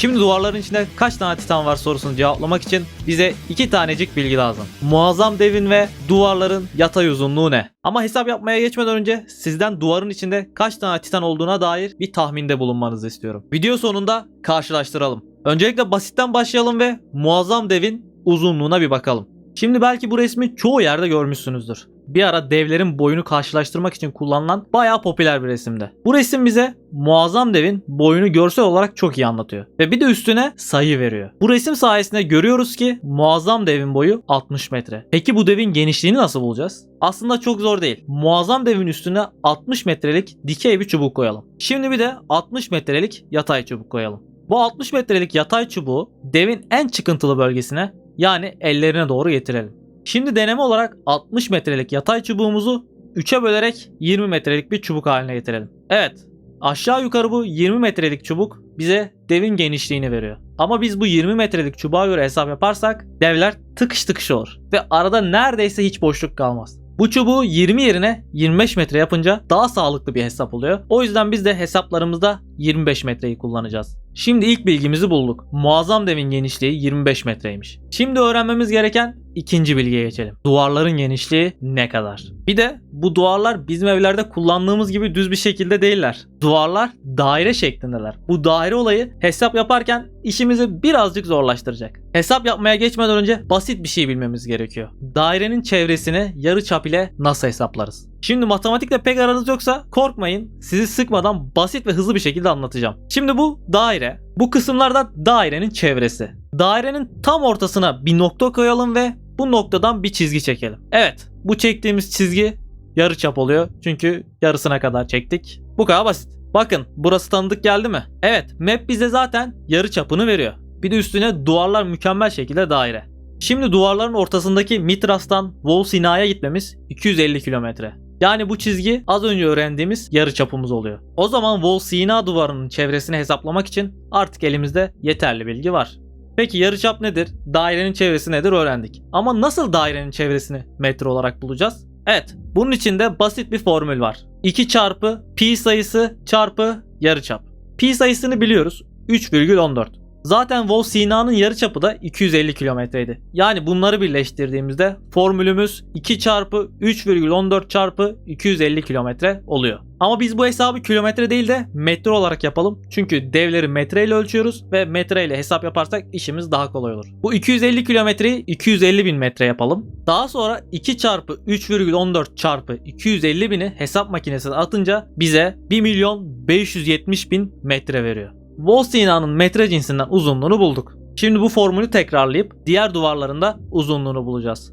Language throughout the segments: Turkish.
Şimdi duvarların içinde kaç tane titan var sorusunu cevaplamak için bize iki tanecik bilgi lazım. Muazzam devin ve duvarların yatay uzunluğu ne? Ama hesap yapmaya geçmeden önce sizden duvarın içinde kaç tane titan olduğuna dair bir tahminde bulunmanızı istiyorum. Video sonunda karşılaştıralım. Öncelikle basitten başlayalım ve muazzam devin uzunluğuna bir bakalım. Şimdi belki bu resmi çoğu yerde görmüşsünüzdür. Bir ara devlerin boyunu karşılaştırmak için kullanılan bayağı popüler bir resimde. Bu resim bize muazzam devin boyunu görsel olarak çok iyi anlatıyor. Ve bir de üstüne sayı veriyor. Bu resim sayesinde görüyoruz ki muazzam devin boyu 60 metre. Peki bu devin genişliğini nasıl bulacağız? Aslında çok zor değil. Muazzam devin üstüne 60 metrelik dikey bir çubuk koyalım. Şimdi bir de 60 metrelik yatay çubuk koyalım. Bu 60 metrelik yatay çubuğu devin en çıkıntılı bölgesine yani ellerine doğru getirelim. Şimdi deneme olarak 60 metrelik yatay çubuğumuzu 3'e bölerek 20 metrelik bir çubuk haline getirelim. Evet aşağı yukarı bu 20 metrelik çubuk bize devin genişliğini veriyor. Ama biz bu 20 metrelik çubuğa göre hesap yaparsak devler tıkış tıkış olur. Ve arada neredeyse hiç boşluk kalmaz. Bu çubuğu 20 yerine 25 metre yapınca daha sağlıklı bir hesap oluyor. O yüzden biz de hesaplarımızda 25 metreyi kullanacağız. Şimdi ilk bilgimizi bulduk. Muazzam devin genişliği 25 metreymiş. Şimdi öğrenmemiz gereken ikinci bilgiye geçelim. Duvarların genişliği ne kadar? Bir de bu duvarlar bizim evlerde kullandığımız gibi düz bir şekilde değiller. Duvarlar daire şeklindeler. Bu daire olayı hesap yaparken işimizi birazcık zorlaştıracak. Hesap yapmaya geçmeden önce basit bir şey bilmemiz gerekiyor. Dairenin çevresini yarıçap ile nasıl hesaplarız? Şimdi matematikle pek aranız yoksa korkmayın. Sizi sıkmadan basit ve hızlı bir şekilde anlatacağım. Şimdi bu daire. Bu kısımlarda dairenin çevresi. Dairenin tam ortasına bir nokta koyalım ve bu noktadan bir çizgi çekelim. Evet, bu çektiğimiz çizgi yarıçap oluyor. Çünkü yarısına kadar çektik. Bu kadar basit. Bakın burası tanıdık geldi mi? Evet, map bize zaten yarı çapını veriyor. Bir de üstüne duvarlar mükemmel şekilde daire. Şimdi duvarların ortasındaki Mitras'tan Volsina'ya gitmemiz 250 kilometre. Yani bu çizgi az önce öğrendiğimiz yarı çapımız oluyor. O zaman Volsina duvarının çevresini hesaplamak için artık elimizde yeterli bilgi var. Peki yarıçap nedir? Dairenin çevresi nedir öğrendik. Ama nasıl dairenin çevresini metre olarak bulacağız? Evet, bunun için de basit bir formül var. 2 çarpı pi sayısı çarpı yarıçap. Pi sayısını biliyoruz. 3,14. Zaten Volsina'nın yarıçapı da 250 kilometreydi. Yani bunları birleştirdiğimizde formülümüz 2 çarpı 3,14 çarpı 250 kilometre oluyor. Ama biz bu hesabı kilometre değil de metre olarak yapalım. Çünkü devleri metreyle ölçüyoruz ve metreyle hesap yaparsak işimiz daha kolay olur. Bu 250 kilometreyi 250 bin metre yapalım. Daha sonra 2 çarpı 3,14 çarpı 250 bini hesap makinesine atınca bize 1 milyon 570 bin metre veriyor. Volsina'nın metre cinsinden uzunluğunu bulduk. Şimdi bu formülü tekrarlayıp diğer duvarlarında uzunluğunu bulacağız.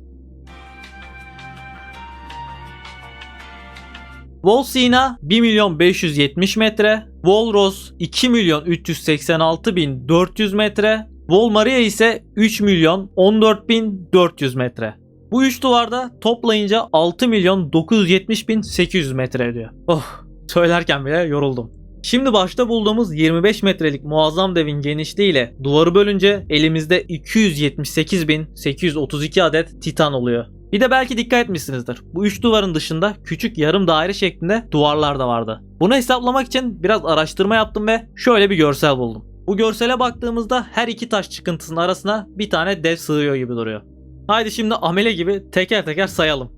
Volsina 1 milyon 570 metre, Volros 2 milyon 386 bin 400 metre, Volmaria ise 3 milyon 14 bin 400 metre. Bu üç duvarda toplayınca 6 milyon 970 bin 800 metre ediyor. Oh söylerken bile yoruldum. Şimdi başta bulduğumuz 25 metrelik muazzam devin genişliği ile duvarı bölünce elimizde 278.832 adet titan oluyor. Bir de belki dikkat etmişsinizdir. Bu üç duvarın dışında küçük yarım daire şeklinde duvarlar da vardı. Bunu hesaplamak için biraz araştırma yaptım ve şöyle bir görsel buldum. Bu görsele baktığımızda her iki taş çıkıntısının arasına bir tane dev sığıyor gibi duruyor. Haydi şimdi amele gibi teker teker sayalım.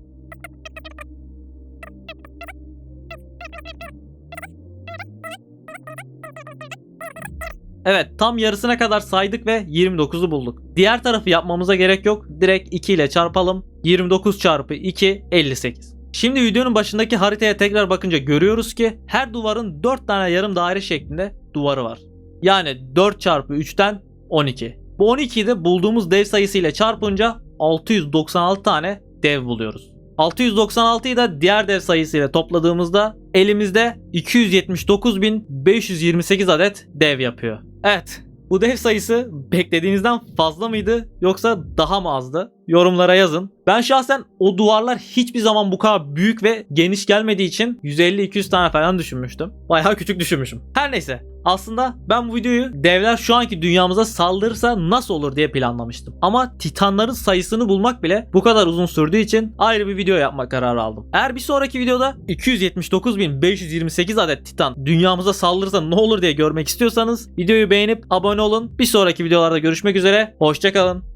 Evet tam yarısına kadar saydık ve 29'u bulduk. Diğer tarafı yapmamıza gerek yok. Direkt 2 ile çarpalım. 29 çarpı 2 58. Şimdi videonun başındaki haritaya tekrar bakınca görüyoruz ki her duvarın 4 tane yarım daire şeklinde duvarı var. Yani 4 çarpı 3'ten 12. Bu 12'yi de bulduğumuz dev sayısı ile çarpınca 696 tane dev buluyoruz. 696'yı da diğer dev sayısıyla topladığımızda elimizde 279.528 adet dev yapıyor. Evet bu dev sayısı beklediğinizden fazla mıydı yoksa daha mı azdı? Yorumlara yazın. Ben şahsen o duvarlar hiçbir zaman bu kadar büyük ve geniş gelmediği için 150-200 tane falan düşünmüştüm. Bayağı küçük düşünmüşüm. Her neyse aslında ben bu videoyu devler şu anki dünyamıza saldırırsa nasıl olur diye planlamıştım. Ama titanların sayısını bulmak bile bu kadar uzun sürdüğü için ayrı bir video yapma kararı aldım. Eğer bir sonraki videoda 279.528 adet titan dünyamıza saldırırsa ne olur diye görmek istiyorsanız videoyu beğenip abone olun. Bir sonraki videolarda görüşmek üzere. Hoşçakalın.